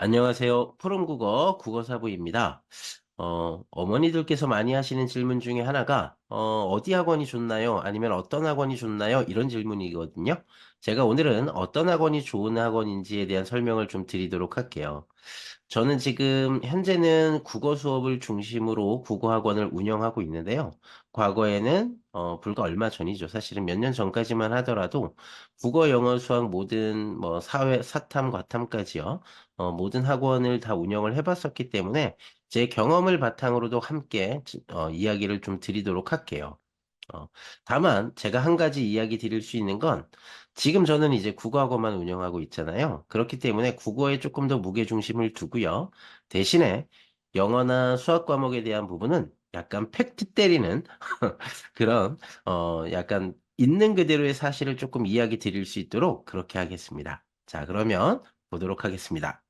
안녕하세요. 푸른국어 국어사부입니다. 어, 어머니들께서 많이 하시는 질문 중에 하나가, 어, 어디 학원이 좋나요? 아니면 어떤 학원이 좋나요? 이런 질문이거든요. 제가 오늘은 어떤 학원이 좋은 학원인지에 대한 설명을 좀 드리도록 할게요. 저는 지금 현재는 국어 수업을 중심으로 국어 학원을 운영하고 있는데요. 과거에는 어, 불과 얼마 전이죠. 사실은 몇 년 전까지만 하더라도 국어, 영어, 수학 모든 뭐 사회, 사탐, 과탐까지요. 어, 모든 학원을 다 운영을 해봤었기 때문에 제 경험을 바탕으로도 함께 어, 이야기를 좀 드리도록 할게요. 어, 다만 제가 한 가지 이야기 드릴 수 있는 건 지금 저는 이제 국어학원만 운영하고 있잖아요. 그렇기 때문에 국어에 조금 더 무게중심을 두고요. 대신에 영어나 수학 과목에 대한 부분은 약간 팩트 때리는 그런 어 약간 있는 그대로의 사실을 조금 이야기 드릴 수 있도록 그렇게 하겠습니다. 자, 그러면 보도록 하겠습니다.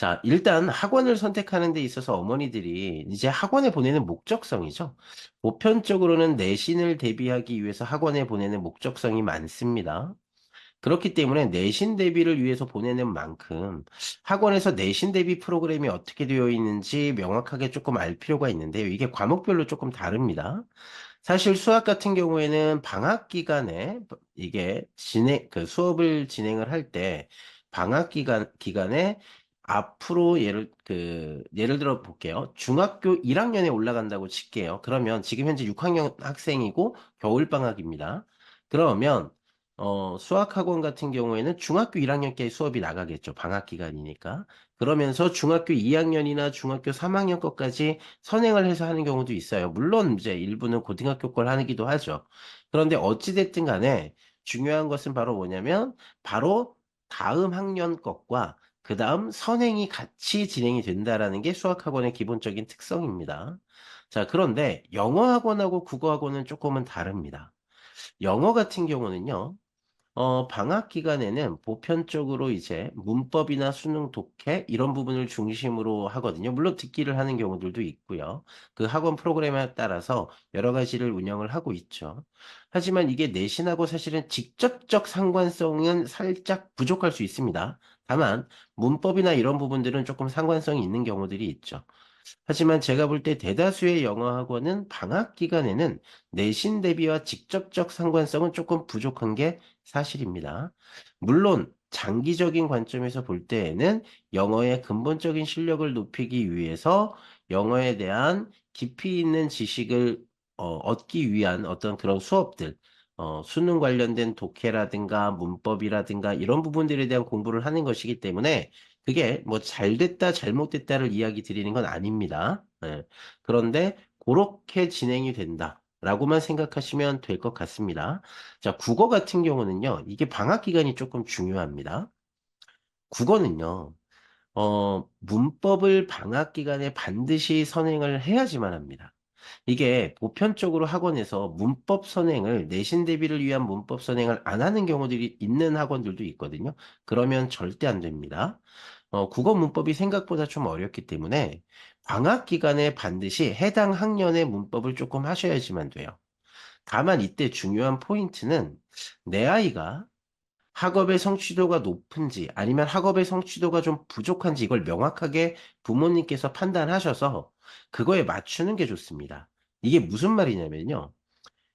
자, 일단 학원을 선택하는 데 있어서 어머니들이 이제 학원에 보내는 목적성이죠. 보편적으로는 내신을 대비하기 위해서 학원에 보내는 목적성이 많습니다. 그렇기 때문에 내신 대비를 위해서 보내는 만큼 학원에서 내신 대비 프로그램이 어떻게 되어 있는지 명확하게 조금 알 필요가 있는데요. 이게 과목별로 조금 다릅니다. 사실 수학 같은 경우에는 방학 기간에 이게 진행, 그 수업을 진행을 할 때 방학 기간, 기간에 앞으로 예를 그 예를 들어 볼게요. 중학교 1학년에 올라간다고 칠게요. 그러면 지금 현재 6학년 학생이고 겨울 방학입니다. 그러면 어, 수학학원 같은 경우에는 중학교 1학년께 수업이 나가겠죠. 방학 기간이니까. 그러면서 중학교 2학년이나 중학교 3학년 것까지 선행을 해서 하는 경우도 있어요. 물론 이제 일부는 고등학교 걸 하기도 하죠. 그런데 어찌됐든 간에 중요한 것은 바로 뭐냐면 바로 다음 학년 것과 그 다음 선행이 같이 진행이 된다라는 게 수학학원의 기본적인 특성입니다. 자, 그런데 영어학원하고 국어학원은 조금은 다릅니다. 영어 같은 경우는요, 어, 방학 기간에는 보편적으로 이제 문법이나 수능 독해 이런 부분을 중심으로 하거든요. 물론 듣기를 하는 경우들도 있고요. 그 학원 프로그램에 따라서 여러 가지를 운영을 하고 있죠. 하지만 이게 내신하고 사실은 직접적 상관성은 살짝 부족할 수 있습니다. 다만 문법이나 이런 부분들은 조금 상관성이 있는 경우들이 있죠. 하지만 제가 볼 때 대다수의 영어 학원은 방학 기간에는 내신 대비와 직접적 상관성은 조금 부족한 게 사실입니다. 물론 장기적인 관점에서 볼 때에는 영어의 근본적인 실력을 높이기 위해서 영어에 대한 깊이 있는 지식을 어, 얻기 위한 어떤 그런 수업들, 어, 수능 관련된 독해라든가 문법이라든가 이런 부분들에 대한 공부를 하는 것이기 때문에 그게 뭐 잘됐다 잘못됐다를 이야기 드리는 건 아닙니다. 예. 그런데 그렇게 진행이 된다. 라고만 생각하시면 될 것 같습니다. 자, 국어 같은 경우는요, 이게 방학 기간이 조금 중요합니다. 국어는요, 어, 문법을 방학 기간에 반드시 선행을 해야지만 합니다. 이게 보편적으로 학원에서 문법 선행을 내신 대비를 위한 문법 선행을 안 하는 경우들이 있는 학원들도 있거든요. 그러면 절대 안 됩니다. 어, 국어 문법이 생각보다 좀 어렵기 때문에 방학 기간에 반드시 해당 학년의 문법을 조금 하셔야지만 돼요. 다만 이때 중요한 포인트는 내 아이가 학업의 성취도가 높은지 아니면 학업의 성취도가 좀 부족한지 이걸 명확하게 부모님께서 판단하셔서 그거에 맞추는 게 좋습니다. 이게 무슨 말이냐면요.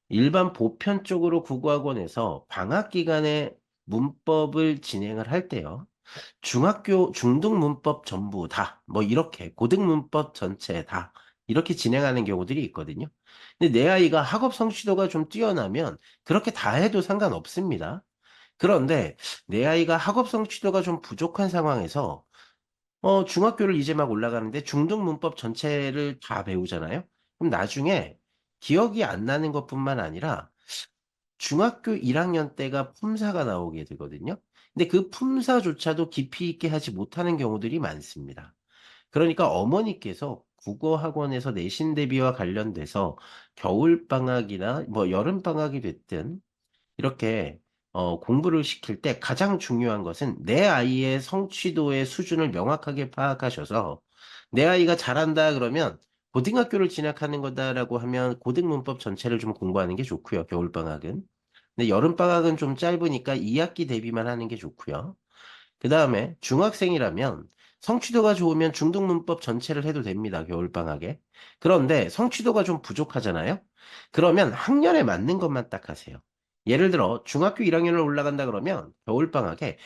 일반 보편적으로 국어학원에서 방학 기간에 문법을 진행을 할 때요. 중학교 중등 문법 전부 다, 뭐 이렇게 고등 문법 전체 다 이렇게 진행하는 경우들이 있거든요. 근데 내 아이가 학업 성취도가 좀 뛰어나면 그렇게 다 해도 상관없습니다. 그런데 내 아이가 학업 성 취도가 좀 부족한 상황에서 어, 중학교를 이제 막 올라가는데 중등 문법 전체를 다 배우잖아요. 그럼 나중에 기억이 안 나는 것뿐만 아니라 중학교 1학년 때가 품사가 나오게 되거든요. 근데 그 품사조차도 깊이 있게 하지 못하는 경우들이 많습니다. 그러니까 어머니께서 국어 학원에서 내신 대비와 관련돼서 겨울 방학이나 뭐 여름 방학이 됐든 이렇게 어, 공부를 시킬 때 가장 중요한 것은 내 아이의 성취도의 수준을 명확하게 파악하셔서 내 아이가 잘한다 그러면 고등학교를 진학하는 거다라고 하면 고등 문법 전체를 좀 공부하는 게 좋고요. 겨울 방학은. 근데 여름 방학은 좀 짧으니까 2학기 대비만 하는 게 좋고요. 그 다음에 중학생이라면 성취도가 좋으면 중등 문법 전체를 해도 됩니다. 겨울방학에. 그런데 성취도가 좀 부족하잖아요. 그러면 학년에 맞는 것만 딱 하세요. 예를 들어 중학교 1학년을 올라간다 그러면 겨울방학에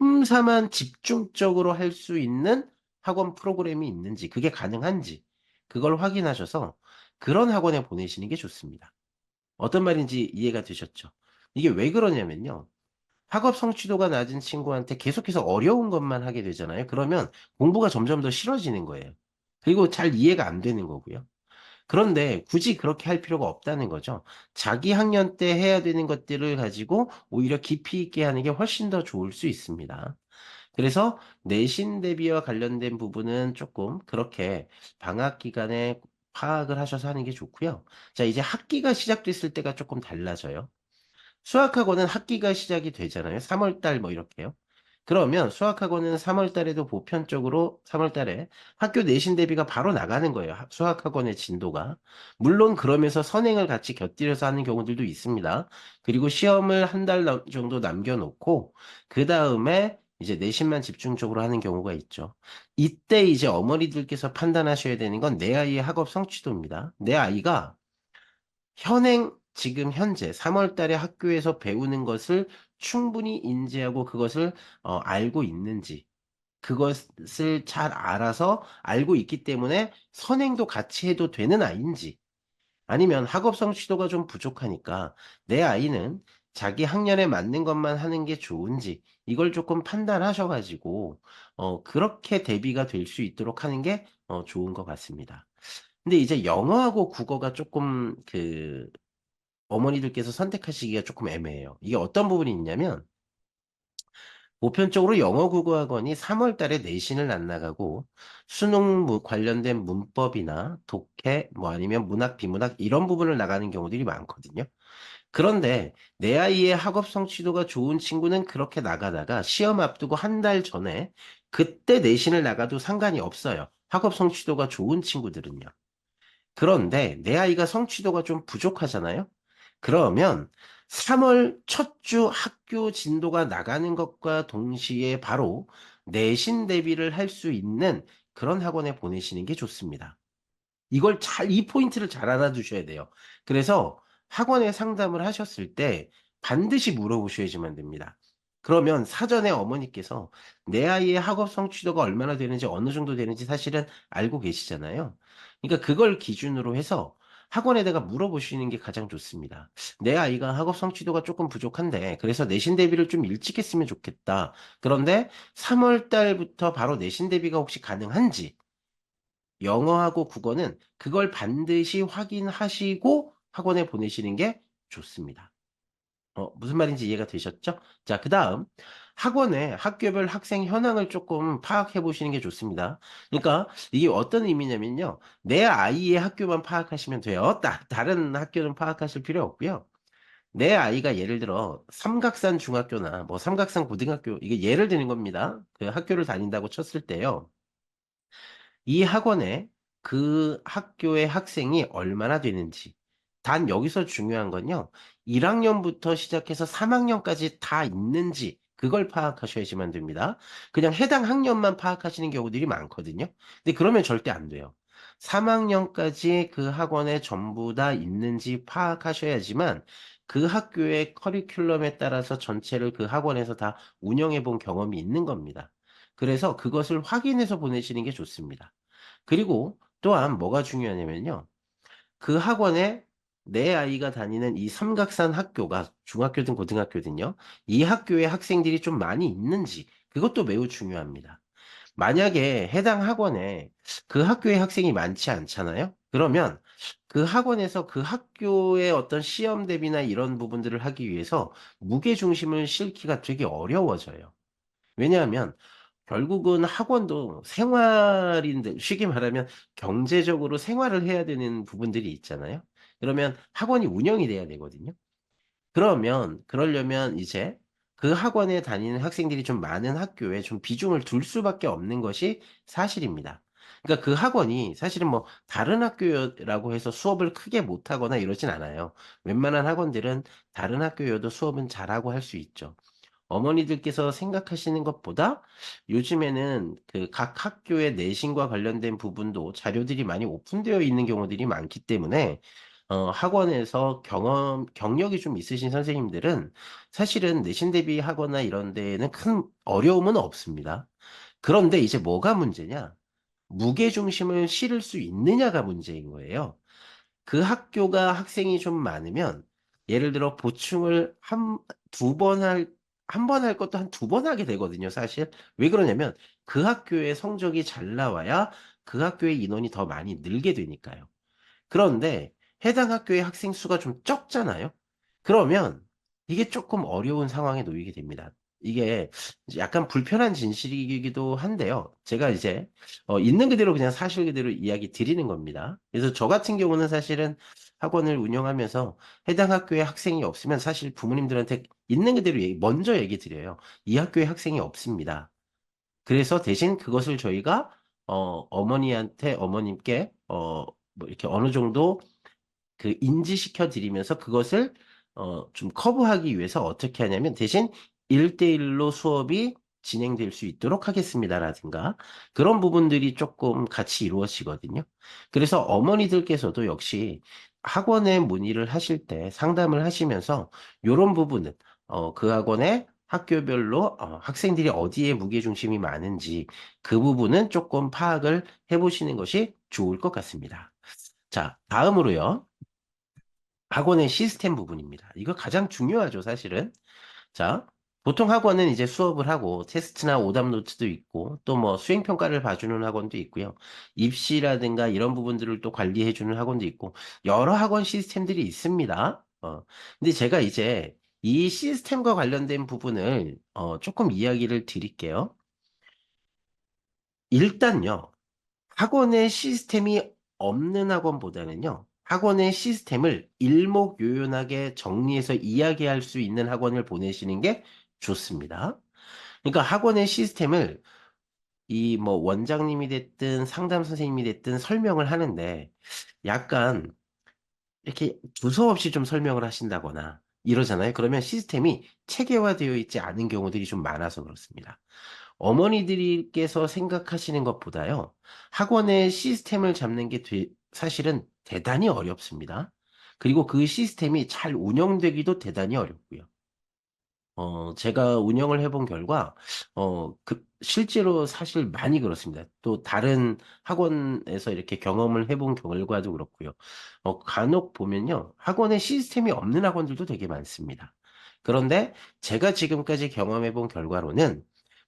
품4만 집중적으로 할 수 있는 학원 프로그램이 있는지 그게 가능한지 그걸 확인하셔서 그런 학원에 보내시는 게 좋습니다. 어떤 말인지 이해가 되셨죠? 이게 왜 그러냐면요. 학업 성취도가 낮은 친구한테 계속해서 어려운 것만 하게 되잖아요. 그러면 공부가 점점 더 싫어지는 거예요. 그리고 잘 이해가 안 되는 거고요. 그런데 굳이 그렇게 할 필요가 없다는 거죠. 자기 학년 때 해야 되는 것들을 가지고 오히려 깊이 있게 하는 게 훨씬 더 좋을 수 있습니다. 그래서 내신 대비와 관련된 부분은 조금 그렇게 방학 기간에 파악을 하셔서 하는 게 좋고요. 자, 이제 학기가 시작됐을 때가 조금 달라져요. 수학학원은 학기가 시작이 되잖아요. 3월 달 뭐 이렇게요. 그러면 수학학원은 3월 달에도 보편적으로 3월 달에 학교 내신 대비가 바로 나가는 거예요. 하- 수학학원의 진도가. 물론 그러면서 선행을 같이 곁들여서 하는 경우들도 있습니다. 그리고 시험을 한 달 정도 남겨놓고 그 다음에 이제 내신만 집중적으로 하는 경우가 있죠. 이때 이제 어머니들께서 판단하셔야 되는 건 내 아이의 학업 성취도입니다. 내 아이가 현행 지금 현재 3월 달에 학교에서 배우는 것을 충분히 인지하고 그것을 어 알고 있는지 그것을 잘 알아서 알고 있기 때문에 선행도 같이 해도 되는 아이인지 아니면 학업 성취도가 좀 부족하니까 내 아이는 자기 학년에 맞는 것만 하는 게 좋은지 이걸 조금 판단하셔 가지고 어 그렇게 대비가 될 수 있도록 하는 게 어 좋은 것 같습니다. 근데 이제 영어하고 국어가 쪼끔 그 어머니들께서 선택하시기가 쪼끔 애매해요. 이게 어떤 부분이 있냐면 보편적으로 영어 국어 학원이 3월 달에 내신을 안 나가고 수능 무 관련된 문법이나 독해 뭐 아니면 문학, 비문학 이런 부분을 나가는 경우들이 많거든요. 그런데 내 아이의 학업 성취도가 좋은 친구는 그렇게 나가다가 시험 앞두고 한 달 전에 그때 내신을 나가도 상관이 없어요. 학업 성취도가 좋은 친구들은요. 그런데 내 아이가 성취도가 좀 부족하잖아요. 그러면 3월 첫 주 학교 진도가 나가는 것과 동시에 바로 내신 대비를 할 수 있는 그런 학원에 보내시는 게 좋습니다. 이걸 잘 이 포인트를 잘 알아두셔야 돼요. 그래서 학원에 상담을 하셨을 때 반드시 물어보셔야지만 됩니다. 그러면 사전에 어머니께서 내 아이의 학업 성취도가 얼마나 되는지 어느 정도 되는지 사실은 알고 계시잖아요. 그러니까 그걸 기준으로 해서 학원에다가 물어보시는 게 가장 좋습니다. "내 아이가 학업 성취도가 쪼끔 부족한데 그래서 내신 대비를 좀 일찍 했으면 좋겠다. 그런데 3월 달부터 바로 내신 대비가 혹시 가능한지" 영어하고 국어는 그걸 반드시 확인하시고 학원에 보내시는 게 좋습니다. 어 무슨 말인지 이해가 되셨죠? 자 그 다음 학원의 학교별 학생 현황을 쪼끔 파악해 보시는 게 좋습니다. 그러니까 이게 어떤 의미냐면요. 내 아이의 학교만 파악하시면 돼요. 따 다른 학교는 파악하실 필요 없고요. 내 아이가 예를 들어 삼각산 중학교나 뭐 삼각산 고등학교 이게 예를 드는 겁니다. 그 학교를 다닌다고 쳤을 때요. 이 학원에 그 학교의 학생이 얼마나 되는지. 단 여기서 중요한 건요. 1 학년부터 시작해서 3 학년까지 다 있는지 그걸 파악하셔야지만 됩니다. 그냥 해당 학년만 파악하시는 경우들이 많거든요. 근데 그러면 절대 안 돼요. 3 학년까지 그 학원에 전부 다 있는지 파악하셔야지만 그 학교의 커리큘럼에 따라서 전체를 그 학원에서 다 운영해 본 경험이 있는 겁니다. 그래서 그것을 확인해서 보내시는 게 좋습니다. 그리고 또한 뭐가 중요하냐면요. 그 학원에 내 아이가 다니는 이 삼각산 학교가 중학교든 고등학교든요. 이 학교의 학생들이 좀 많이 있는지 그것도 매우 중요합니다. 만약에 해당 학원에 그 학교의 학생이 많지 않잖아요. 그러면 그 학원에서 그 학교의 어떤 시험 대비나 이런 부분들을 하기 위해서 무게 중심을 싣기가 되게 어려워져요. 왜냐하면 결국은 학원도 생활인데 쉽게 말하면 경제적으로 생활을 해야 되는 부분들이 있잖아요. 그러면 학원이 운영이 돼야 되거든요. 그러면 그러려면 이제 그 학원에 다니는 학생들이 좀 많은 학교에 좀 비중을 둘 수밖에 없는 것이 사실입니다. 그러니까 그 학원이 사실은 뭐 다른 학교라고 해서 수업을 크게 못하거나 이러진 않아요. 웬만한 학원들은 다른 학교여도 수업은 잘하고 할 수 있죠. 어머니들께서 생각하시는 것보다 요즘에는 그 각 학교의 내신과 관련된 부분도 자료들이 많이 오픈되어 있는 경우들이 많기 때문에 어 학원에서 경험 경력이 좀 있으신 선생님들은 사실은 내신 대비 하거나 이런 데에는 큰 어려움은 없습니다. 그런데 이제 뭐가 문제냐? 무게 중심을 실을 수 있느냐가 문제인 거예요. 그 학교가 학생이 좀 많으면 예를 들어 보충을 한 두 번 할 한 번 할 것도 한 두 번 하게 되거든요 사실. 왜 그러냐면 그 학교의 성적이 잘 나와야 그 학교의 인원이 더 많이 늘게 되니까요. 그런데 해당 학교의 학생 수가 좀 적잖아요. 그러면 이게 쪼끔 어려운 상황에 놓이게 됩니다. 이게 약간 불편한 진실이기도 한데요. 제가 이제 어 있는 그대로 그냥 사실 그대로 이야기 드리는 겁니다. 그래서 저 같은 경우는 사실은 학원을 운영하면서 해당 학교에 학생이 없으면 사실 부모님들한테 있는 그대로 얘기 먼저 얘기 드려요. "이 학교에 학생이 없습니다." 그래서 대신 그것을 저희가 어 어머니한테 어머님께 어 뭐 이렇게 어느 정도 그 인지시켜 드리면서 그것을 어 좀 커버하기 위해서 어떻게 하냐면 대신 1대1로 수업이 진행될 수 있도록 하겠습니다라든가 그런 부분들이 쪼끔 같이 이루어지거든요. 그래서 어머니들께서도 역시 학원에 문의를 하실 때 상담을 하시면서 요런 부분은 어 그 학원의 학교별로 어 학생들이 어디에 무게 중심이 많은지 그 부분은 쪼끔 파악을 해 보시는 것이 좋을 것 같습니다. 자 다음으로요. 학원의 시스템 부분입니다. 이거 가장 중요하죠 사실은. 자 보통 학원은 이제 수업을 하고 테스트나 오답 노트도 있고 또 뭐 수행 평가를 봐 주는 학원도 있고요. 입시라든가 이런 부분들을 또 관리해 주는 학원도 있고 여러 학원 시스템들이 있습니다. 어 근데 제가 이제 이 시스템과 관련된 부분을 어 쪼끔 이야기를 드릴게요. 일단요. 학원의 시스템이 없는 학원보다는요. 학원의 시스템을 일목요연하게 정리해서 이야기할 수 있는 학원을 보내시는 게 좋습니다. 그러니까 학원의 시스템을 이 뭐 원장님이 됐든 상담 선생님이 됐든 설명을 하는데 약간 이렇게 두서없이 좀 설명을 하신다거나 이러잖아요. 그러면 시스템이 체계화되어 있지 않은 경우들이 좀 많아서 그렇습니다. 어머니들께서 생각하시는 것보다요. 학원의 시스템을 잡는 게 되 사실은 대단히 어렵습니다. 그리고 그 시스템이 잘 운영되기도 대단히 어렵고요. 어 제가 운영을 해본 결과 어 그 실제로 사실 많이 그렇습니다. 또 다른 학원에서 이렇게 경험을 해본 결과도 그렇고요. 어 간혹 보면요. 학원에 시스템이 없는 학원들도 되게 많습니다. 그런데 제가 지금까지 경험해 본 결과로는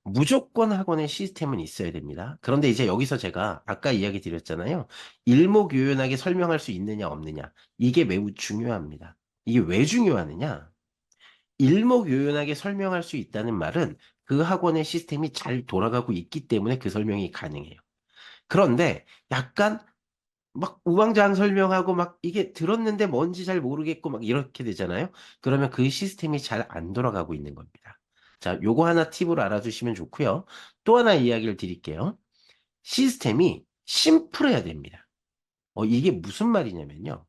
무조건 학원에 시스템은 있어야 됩니다. 그런데 이제 여기서 제가 아까 이야기 드렸잖아요. 일목요연하게 설명할 수 있느냐 없느냐. 이게 매우 중요합니다. 이게 왜 중요하느냐? 일목요연하게 설명할 수 있다는 말은 그 학원의 시스템이 잘 돌아가고 있기 때문에 그 설명이 가능해요. 그런데 약간 막 우왕좌왕 설명하고 막 이게 들었는데 뭔지 잘 모르겠고 막 이렇게 되잖아요. 그러면 그 시스템이 잘 안 돌아가고 있는 겁니다. 자 요거 하나 팁으로 알아두시면 좋고요. 또 하나 이야기를 드릴게요. 시스템이 심플해야 됩니다. 어 이게 무슨 말이냐면요.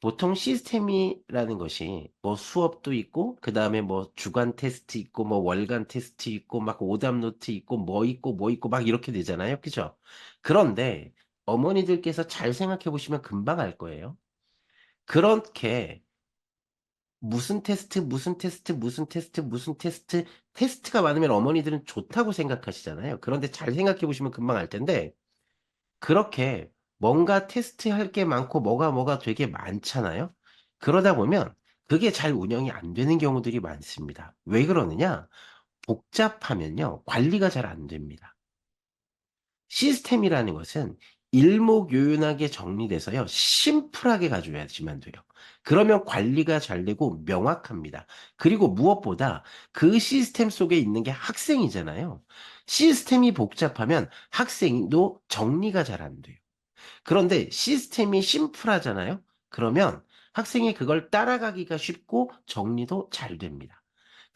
보통 시스템이라는 것이 뭐 수업도 있고 그 다음에 뭐 주간 테스트 있고 뭐 월간 테스트 있고 막 오답 노트 있고 뭐 있고 뭐 있고 막 이렇게 되잖아요. 그죠? 그런데 어머니들께서 잘 생각해 보시면 금방 알 거예요. 그렇게 무슨 테스트, 무슨 테스트, 무슨 테스트, 무슨 테스트, 테스트가 많으면 어머니들은 좋다고 생각하시잖아요. 그런데 잘 생각해 보시면 금방 알 텐데 그렇게 뭔가 테스트할 게 많고 뭐가 뭐가 되게 많잖아요. 그러다 보면 그게 잘 운영이 안 되는 경우들이 많습니다. 왜 그러느냐? 복잡하면요. 관리가 잘 안 됩니다. 시스템이라는 것은 일목요연하게 정리돼서요. 심플하게 가져야지만 돼요. 그러면 관리가 잘 되고 명확합니다. 그리고 무엇보다 그 시스템 속에 있는 게 학생이잖아요. 시스템이 복잡하면 학생도 정리가 잘 안 돼요. 그런데 시스템이 심플하잖아요. 그러면 학생이 그걸 따라가기가 쉽고 정리도 잘 됩니다.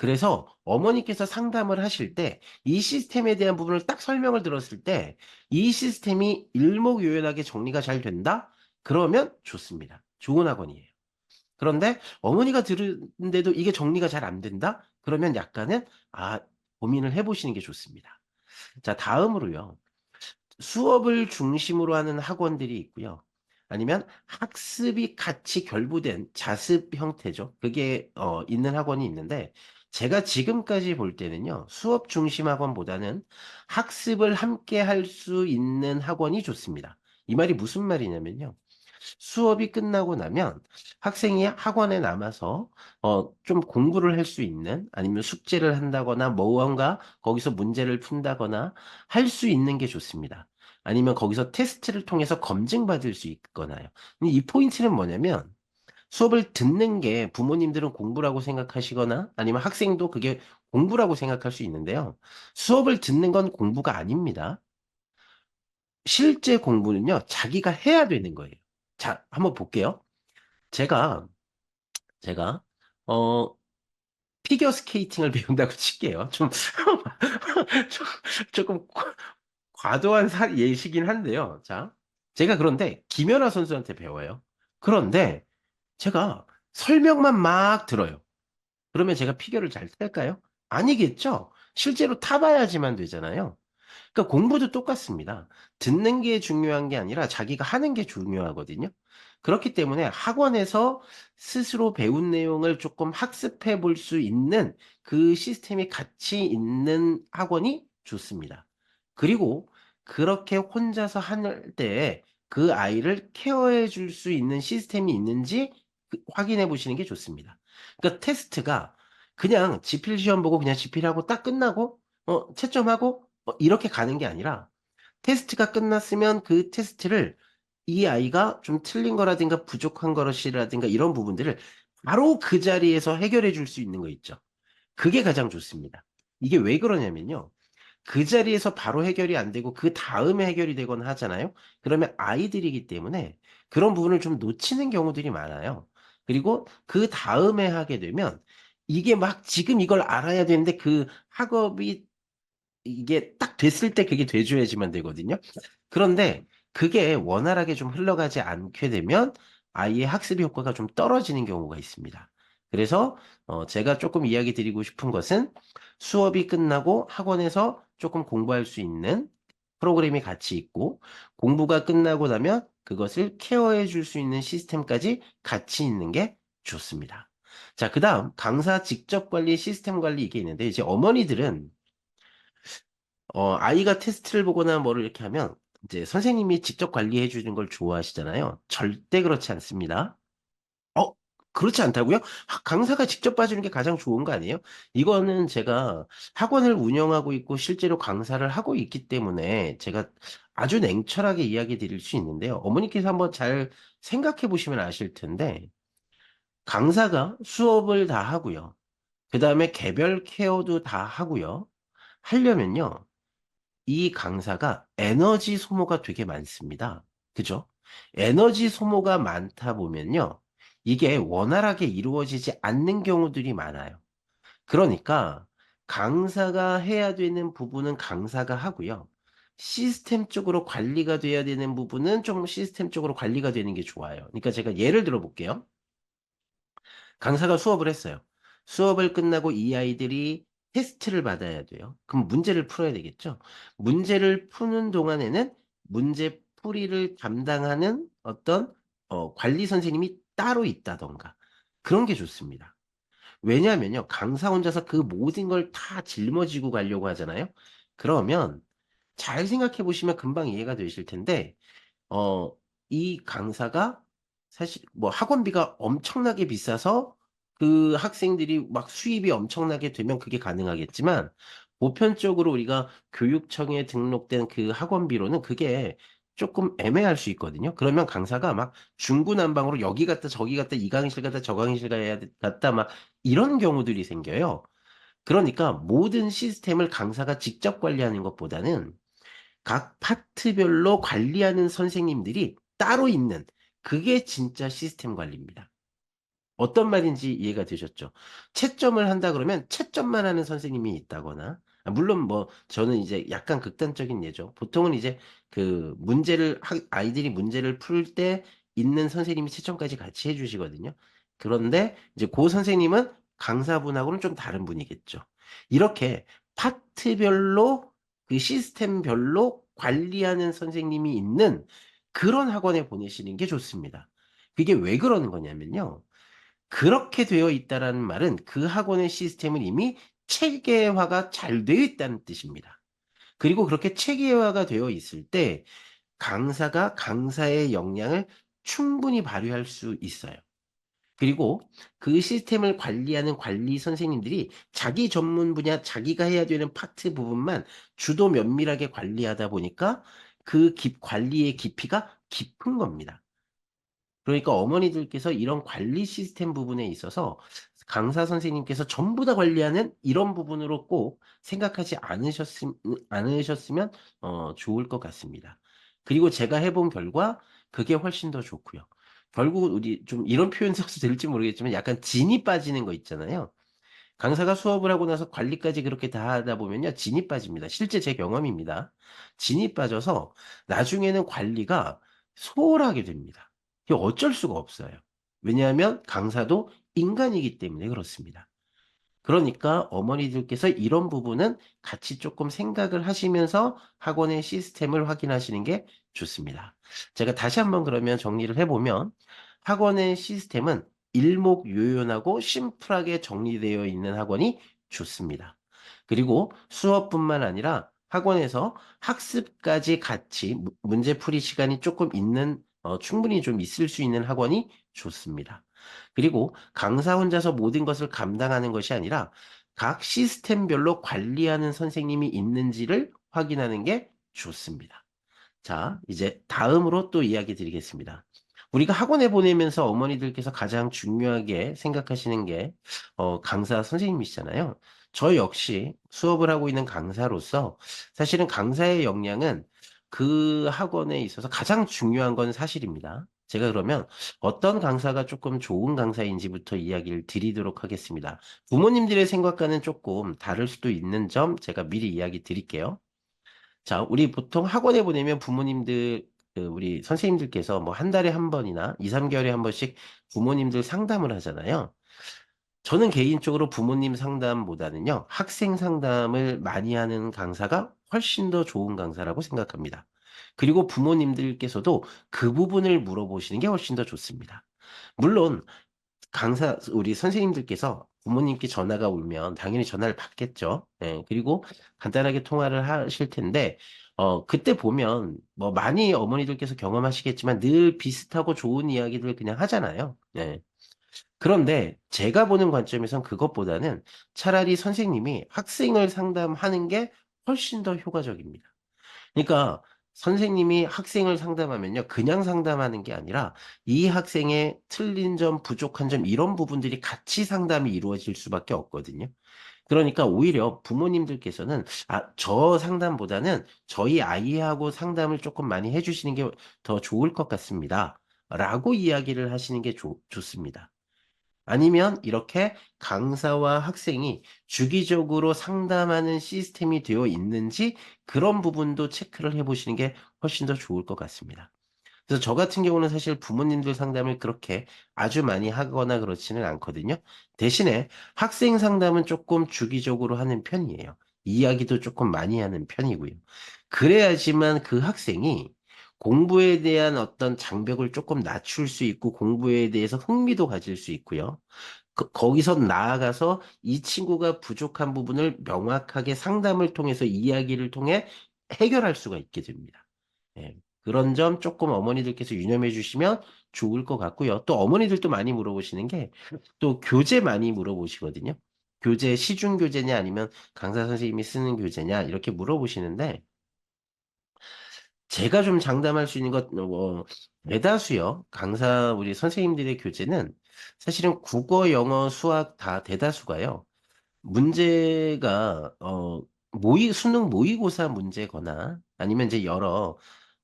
그래서 어머니께서 상담을 하실 때 이 시스템에 대한 부분을 딱 설명을 들었을 때 이 시스템이 일목요연하게 정리가 잘 된다? 그러면 좋습니다. 좋은 학원이에요. 그런데 어머니가 들은데도 이게 정리가 잘 안 된다? 그러면 약간은 아 고민을 해 보시는 게 좋습니다. 자 다음으로요. 수업을 중심으로 하는 학원들이 있고요. 아니면 학습이 같이 결부된 자습 형태죠. 그게 어 있는 학원이 있는데 제가 지금까지 볼 때는요. 수업 중심 학원보다는 학습을 함께 할 수 있는 학원이 좋습니다. 이 말이 무슨 말이냐면요. 수업이 끝나고 나면 학생이 학원에 남아서 어 좀 공부를 할 수 있는 아니면 숙제를 한다거나 무언가 거기서 문제를 푼다거나 할 수 있는 게 좋습니다. 아니면 거기서 테스트를 통해서 검증받을 수 있거나요. 이 포인트는 뭐냐면 수업을 듣는 게 부모님들은 공부라고 생각하시거나 아니면 학생도 그게 공부라고 생각할 수 있는데요. 수업을 듣는 건 공부가 아닙니다. 실제 공부는요. 자기가 해야 되는 거예요. 자 한번 볼게요. 제가 제가 어 피겨 스케이팅을 배운다고 칠게요. 좀 과 과도한 사 예시긴 한데요. 자 제가 그런데 김연아 선수한테 배워요. 그런데 제가 설명만 막 들어요. 그러면 제가 피겨를 잘 탈까요? 아니겠죠. 실제로 타 봐야지만 되잖아요. 그러니까 공부도 똑같습니다. 듣는 게 중요한 게 아니라 자기가 하는 게 중요하거든요. 그렇기 때문에 학원에서 스스로 배운 내용을 쪼끔 학습해 볼 수 있는 그 시스템이 같이 있는 학원이 좋습니다. 그리고 그렇게 혼자서 할 때에 그 아이를 케어해 줄 수 있는 시스템이 있는지 그 확인해 보시는 게 좋습니다. 그러니까 테스트가 그냥 지필 시험 보고 그냥 지필하고 딱 끝나고 어 채점하고 어 이렇게 가는 게 아니라 테스트가 끝났으면 그 테스트를 이 아이가 좀 틀린 거라든가 부족한 것이라든가 이런 부분들을 바로 그 자리에서 해결해 줄 수 있는 거 있죠. 그게 가장 좋습니다. 이게 왜 그러냐면요. 그 자리에서 바로 해결이 안 되고 그 다음에 해결이 되거나 하잖아요. 그러면 아이들이기 때문에 그런 부분을 좀 놓치는 경우들이 많아요. 그리고 그 다음에 하게 되면 이게 막 지금 이걸 알아야 되는데 그 학업이 이게 딱 됐을 때 그게 돼 줘야지만 되거든요. 그런데 그게 원활하게 좀 흘러가지 않게 되면 아이의 학습 효과가 좀 떨어지는 경우가 있습니다. 그래서 어 제가 쪼끔 이야기 드리고 싶은 것은 수업이 끝나고 학원에서 쪼끔 공부할 수 있는 프로그램이 같이 있고 공부가 끝나고 나면 그것을 케어해 줄 수 있는 시스템까지 같이 있는 게 좋습니다. 자 그 다음 강사 직접 관리, 시스템 관리 이게 있는데 이제 어머니들은 어 아이가 테스트를 보거나 뭐를 이렇게 하면 이제 선생님이 직접 관리해 주는 걸 좋아하시잖아요. 절대 그렇지 않습니다. 어 그렇지 않다고요? 하 강사가 직접 봐 주는 게 가장 좋은 거 아니에요? 이거는 제가 학원을 운영하고 있고 실제로 강사를 하고 있기 때문에 제가 아주 냉철하게 이야기 드릴 수 있는데요. 어머니께서 한번 잘 생각해 보시면 아실 텐데 강사가 수업을 다 하고요. 그 다음에 개별 케어도 다 하고요. 하려면요. 이 강사가 에너지 소모가 되게 많습니다. 그죠? 에너지 소모가 많다 보면요. 이게 원활하게 이루어지지 않는 경우들이 많아요. 그러니까 강사가 해야 되는 부분은 강사가 하고요. 시스템적으로 관리가 돼야 되는 부분은 좀 시스템적으로 관리가 되는 게 좋아요. 그러니까 제가 예를 들어 볼게요. 강사가 수업을 했어요. 수업을 끝나고 이 아이들이 테스트를 받아야 돼요. 그럼 문제를 풀어야 되겠죠. 문제를 푸는 동안에는 문제 풀이를 담당하는 어떤 어 관리 선생님이 따로 있다든가 그런 게 좋습니다. 왜냐하면요. 강사 혼자서 그 모든 걸 다 짊어지고 가려고 하잖아요. 그러면 잘 생각해 보시면 금방 이해가 되실 텐데 어 이 강사가 사실 뭐 학원비가 엄청나게 비싸서 그 학생들이 막 수입이 엄청나게 되면 그게 가능하겠지만 보편적으로 우리가 교육청에 등록된 그 학원비로는 그게 쪼끔 애매할 수 있거든요. 그러면 강사가 막 중구난방으로 여기 갔다 저기 갔다 이 강의실 갔다 저 강의실 갔다 막 이런 경우들이 생겨요. 그러니까 모든 시스템을 강사가 직접 관리하는 것보다는 각 파트별로 관리하는 선생님들이 따로 있는 그게 진짜 시스템 관리입니다. 어떤 말인지 이해가 되셨죠? 채점을 한다 그러면 채점만 하는 선생님이 있다거나 아 물론 뭐 저는 이제 약간 극단적인 예죠. 보통은 이제 그 문제를 학 아이들이 문제를 풀 때 있는 선생님이 채점까지 같이 해 주시거든요. 그런데 이제 고 선생님은 강사분하고는 좀 다른 분이겠죠. 이렇게 파트별로 그 시스템별로 관리하는 선생님이 있는 그런 학원에 보내시는 게 좋습니다. 그게 왜 그러는 거냐면요. 그렇게 되어 있다라는 말은 그 학원의 시스템은 이미 체계화가 잘 되어 있다는 뜻입니다. 그리고 그렇게 체계화가 되어 있을 때 강사가 강사의 역량을 충분히 발휘할 수 있어요. 그리고 그 시스템을 관리하는 관리 선생님들이 자기 전문 분야, 자기가 해야 되는 파트 부분만 주도 면밀하게 관리하다 보니까 그 깊, 관리의 깊이가 깊은 겁니다. 그러니까 어머니들께서 이런 관리 시스템 부분에 있어서 강사 선생님께서 전부 다 관리하는 이런 부분으로 꼭 생각하지 않으셨음, 않으셨으면 어, 좋을 것 같습니다. 그리고 제가 해본 결과 그게 훨씬 더 좋고요. 결국 우리 좀 이런 표현 써도 될지 모르겠지만 약간 진이 빠지는 거 있잖아요. 강사가 수업을 하고 나서 관리까지 그렇게 다 하다 보면요. 진이 빠집니다. 실제 제 경험입니다. 진이 빠져서 나중에는 관리가 소홀하게 됩니다. 어쩔 수가 없어요. 왜냐하면 강사도 인간이기 때문에 그렇습니다. 그러니까 어머니들께서 이런 부분은 같이 조금 생각을 하시면서 학원의 시스템을 확인하시는 게 좋습니다. 제가 다시 한번 그러면 정리를 해보면 학원의 시스템은 일목요연하고 심플하게 정리되어 있는 학원이 좋습니다. 그리고 수업뿐만 아니라 학원에서 학습까지 같이 무- 문제풀이 시간이 조금 있는 어, 충분히 좀 있을 수 있는 학원이 좋습니다. 그리고 강사 혼자서 모든 것을 감당하는 것이 아니라 각 시스템별로 관리하는 선생님이 있는지를 확인하는 게 좋습니다. 자, 이제 다음으로 또 이야기 드리겠습니다. 우리가 학원에 보내면서 어머니들께서 가장 중요하게 생각하시는 게 어, 강사 선생님이시잖아요. 저 역시 수업을 하고 있는 강사로서 사실은 강사의 역량은 그 학원에 있어서 가장 중요한 건 사실입니다. 제가 그러면 어떤 강사가 조금 좋은 강사인지부터 이야기를 드리도록 하겠습니다. 부모님들의 생각과는 조금 다를 수도 있는 점 제가 미리 이야기 드릴게요. 자, 우리 보통 학원에 보내면 부모님들, 그 우리 선생님들께서 뭐 한 달에 한 번이나 2, 3개월에 한 번씩 부모님들 상담을 하잖아요. 저는 개인적으로 부모님 상담보다는요, 학생 상담을 많이 하는 강사가 훨씬 더 좋은 강사라고 생각합니다. 그리고 부모님들께서도 그 부분을 물어보시는 게 훨씬 더 좋습니다. 물론, 강사, 우리 선생님들께서 부모님께 전화가 오면 당연히 전화를 받겠죠. 예, 그리고 간단하게 통화를 하실 텐데, 어, 그때 보면, 뭐, 많이 어머니들께서 경험하시겠지만 늘 비슷하고 좋은 이야기들 그냥 하잖아요. 예. 그런데 제가 보는 관점에선 그것보다는 차라리 선생님이 학생을 상담하는 게 훨씬 더 효과적입니다. 그러니까 선생님이 학생을 상담하면요. 그냥 상담하는 게 아니라 이 학생의 틀린 점, 부족한 점, 이런 부분들이 같이 상담이 이루어질 수밖에 없거든요. 그러니까 오히려 부모님들께서는 아, 저 상담보다는 저희 아이하고 상담을 조금 많이 해주시는 게 더 좋을 것 같습니다. 라고 이야기를 하시는 게 좋, 좋습니다. 아니면 이렇게 강사와 학생이 주기적으로 상담하는 시스템이 되어 있는지 그런 부분도 체크를 해보시는 게 훨씬 더 좋을 것 같습니다. 그래서 저 같은 경우는 사실 부모님들 상담을 그렇게 아주 많이 하거나 그렇지는 않거든요. 대신에 학생 상담은 조금 주기적으로 하는 편이에요. 이야기도 조금 많이 하는 편이고요. 그래야지만 그 학생이 공부에 대한 어떤 장벽을 조금 낮출 수 있고 공부에 대해서 흥미도 가질 수 있고요. 그- 거기서 나아가서 이 친구가 부족한 부분을 명확하게 상담을 통해서 이야기를 통해 해결할 수가 있게 됩니다. 예, 그런 점 조금 어머니들께서 유념해 주시면 좋을 것 같고요. 또 어머니들도 많이 물어보시는 게 또 교재 많이 물어보시거든요. 교재 시중 교재냐 아니면 강사 선생님이 쓰는 교재냐 이렇게 물어보시는데 제가 좀 장담할 수 있는 것, 뭐, 대다수요. 강사, 우리 선생님들의 교재는 사실은 국어, 영어, 수학 다 대다수가요. 문제가, 어, 모의, 수능 모의고사 문제거나 아니면 이제 여러,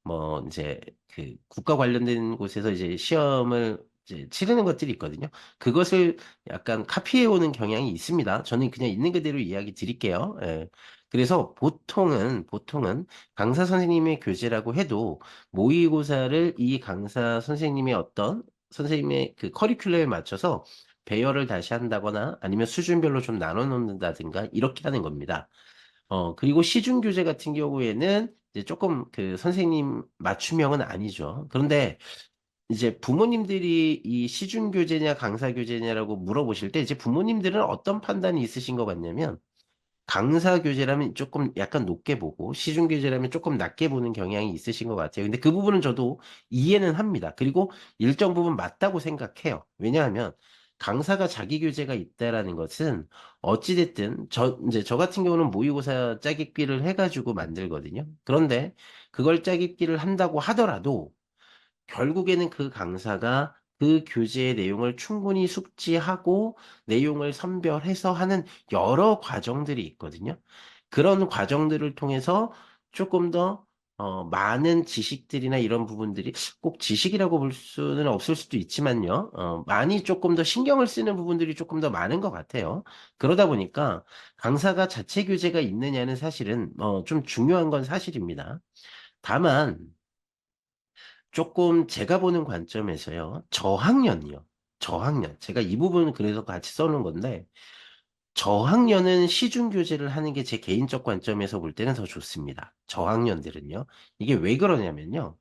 뭐, 이제 그 국가 관련된 곳에서 이제 시험을 이제 치르는 것들이 있거든요. 그것을 약간 카피해 오는 경향이 있습니다. 저는 그냥 있는 그대로 이야기 드릴게요. 예. 그래서 보통은, 보통은 강사 선생님의 교재라고 해도 모의고사를 이 강사 선생님의 어떤 선생님의 그 커리큘럼에 맞춰서 배열을 다시 한다거나 아니면 수준별로 좀 나눠 놓는다든가 이렇게 하는 겁니다. 어, 그리고 시중 교재 같은 경우에는 이제 조금 그 선생님 맞춤형은 아니죠. 그런데 이제 부모님들이 이 시중 교재냐 강사 교재냐라고 물어보실 때 이제 부모님들은 어떤 판단이 있으신 것 같냐면 강사 교재라면 조금 약간 높게 보고 시중 교재라면 조금 낮게 보는 경향이 있으신 것 같아요. 근데 그 부분은 저도 이해는 합니다. 그리고 일정 부분 맞다고 생각해요. 왜냐하면 강사가 자기 교재가 있다라는 것은 어찌됐든 저 이제 저 같은 경우는 모의고사 짜깁기를 해가지고 만들거든요. 그런데 그걸 짜깁기를 한다고 하더라도 결국에는 그 강사가 그 교재의 내용을 충분히 숙지하고 내용을 선별해서 하는 여러 과정들이 있거든요. 그런 과정들을 통해서 조금 더 어, 많은 지식들이나 이런 부분들이 꼭 지식이라고 볼 수는 없을 수도 있지만요. 어, 많이 조금 더 신경을 쓰는 부분들이 조금 더 많은 것 같아요. 그러다 보니까 강사가 자체 교재가 있느냐는 사실은 어, 좀 중요한 건 사실입니다. 다만 조금 제가 보는 관점에서요. 저학년이요. 저학년. 제가 이 부분은 그래서 같이 써놓은 건데 저학년은 시중 교재를 하는 게 제 개인적 관점에서 볼 때는 더 좋습니다. 저학년들은요. 이게 왜 그러냐면요.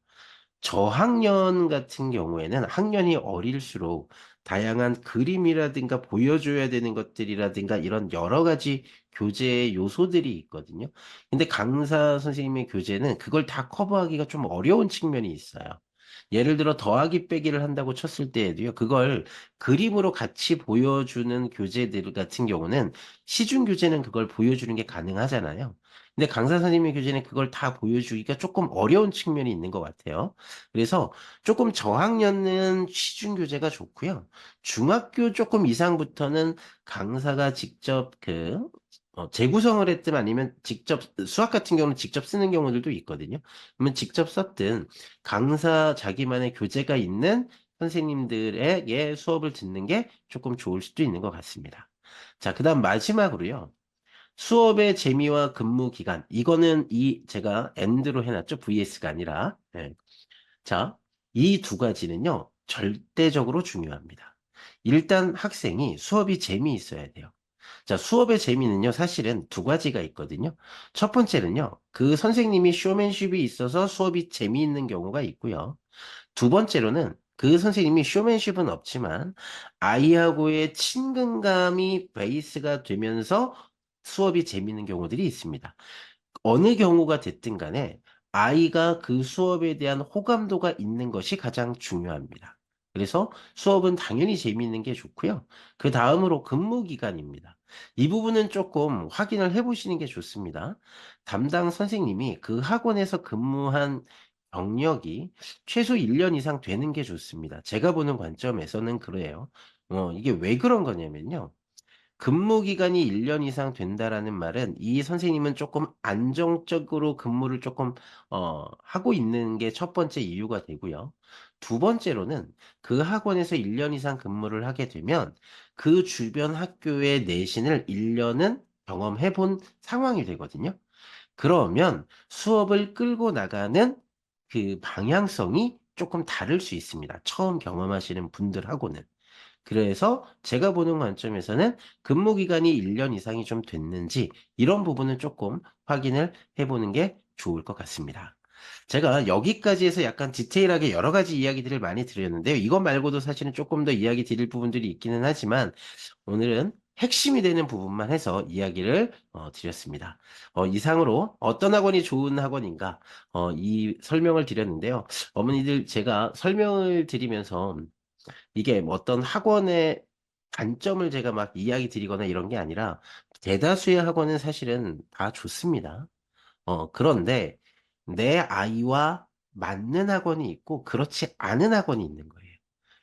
저학년 같은 경우에는 학년이 어릴수록 다양한 그림이라든가 보여줘야 되는 것들이라든가 이런 여러 가지 교재의 요소들이 있거든요. 근데 강사 선생님의 교재는 그걸 다 커버하기가 좀 어려운 측면이 있어요. 예를 들어 더하기 빼기를 한다고 쳤을 때에도요. 그걸 그림으로 같이 보여주는 교재들 같은 경우는 시중 교재는 그걸 보여주는 게 가능하잖아요. 근데 강사 선생님의 교재는 그걸 다 보여주기가 조금 어려운 측면이 있는 것 같아요. 그래서 조금 저학년은 시중 교재가 좋고요. 중학교 조금 이상부터는 강사가 직접 그 어, 재구성을 했든 아니면 직접 수학 같은 경우는 직접 쓰는 경우들도 있거든요. 그러면 직접 썼든 강사 자기만의 교재가 있는 선생님들에게 수업을 듣는 게 조금 좋을 수도 있는 것 같습니다. 자, 그 다음 마지막으로요. 수업의 재미와 근무 기간. 이거는 이 제가 AND로 해놨죠. VS가 아니라. 네. 자, 이 두 가지는요. 절대적으로 중요합니다. 일단 학생이 수업이 재미있어야 돼요. 자, 수업의 재미는요, 사실은 두 가지가 있거든요. 첫 번째는요, 그 선생님이 쇼맨십이 있어서 수업이 재미있는 경우가 있고요. 두 번째로는 그 선생님이 쇼맨십은 없지만 아이하고의 친근감이 베이스가 되면서 수업이 재미있는 경우들이 있습니다. 어느 경우가 됐든 간에 아이가 그 수업에 대한 호감도가 있는 것이 가장 중요합니다. 그래서 수업은 당연히 재미있는 게 좋고요. 그 다음으로 근무 기간입니다. 이 부분은 조금 확인을 해보시는 게 좋습니다. 담당 선생님이 그 학원에서 근무한 경력이 최소 1년 이상 되는 게 좋습니다. 제가 보는 관점에서는 그래요. 어, 이게 왜 그런 거냐면요. 근무 기간이 1년 이상 된다라는 말은 이 선생님은 조금 안정적으로 근무를 조금 어, 하고 있는 게 첫 번째 이유가 되고요. 두 번째로는 그 학원에서 1년 이상 근무를 하게 되면 그 주변 학교의 내신을 1년은 경험해 본 상황이 되거든요. 그러면 수업을 끌고 나가는 그 방향성이 조금 다를 수 있습니다. 처음 경험하시는 분들하고는. 그래서 제가 보는 관점에서는 근무 기간이 1년 이상이 좀 됐는지 이런 부분은 조금 확인을 해보는 게 좋을 것 같습니다. 제가 여기까지 해서 약간 디테일하게 여러 가지 이야기들을 많이 드렸는데요. 이것 말고도 사실은 조금 더 이야기 드릴 부분들이 있기는 하지만 오늘은 핵심이 되는 부분만 해서 이야기를 어, 드렸습니다. 어, 이상으로 어떤 학원이 좋은 학원인가 어, 이 설명을 드렸는데요. 어머니들 제가 설명을 드리면서 이게 뭐 어떤 학원의 단점을 제가 막 이야기 드리거나 이런 게 아니라 대다수의 학원은 사실은 다 좋습니다. 어, 그런데 내 아이와 맞는 학원이 있고 그렇지 않은 학원이 있는 거예요.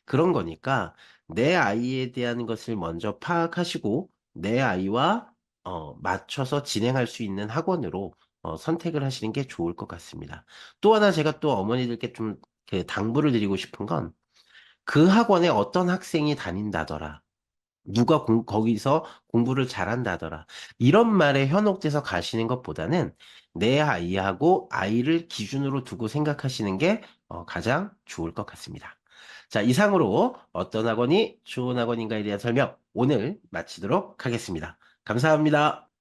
그런 거니까 내 아이에 대한 것을 먼저 파악하시고 내 아이와 어, 맞춰서 진행할 수 있는 학원으로 어, 선택을 하시는 게 좋을 것 같습니다. 또 하나 제가 또 어머니들께 좀그 당부를 드리고 싶은 건 그 학원에 어떤 학생이 다닌다더라. 누가 공- 거기서 공부를 잘한다더라. 이런 말에 현혹돼서 가시는 것보다는 내 아이하고 아이를 기준으로 두고 생각하시는 게 어, 가장 좋을 것 같습니다. 자, 이상으로 어떤 학원이 좋은 학원인가에 대한 설명 오늘 마치도록 하겠습니다. 감사합니다.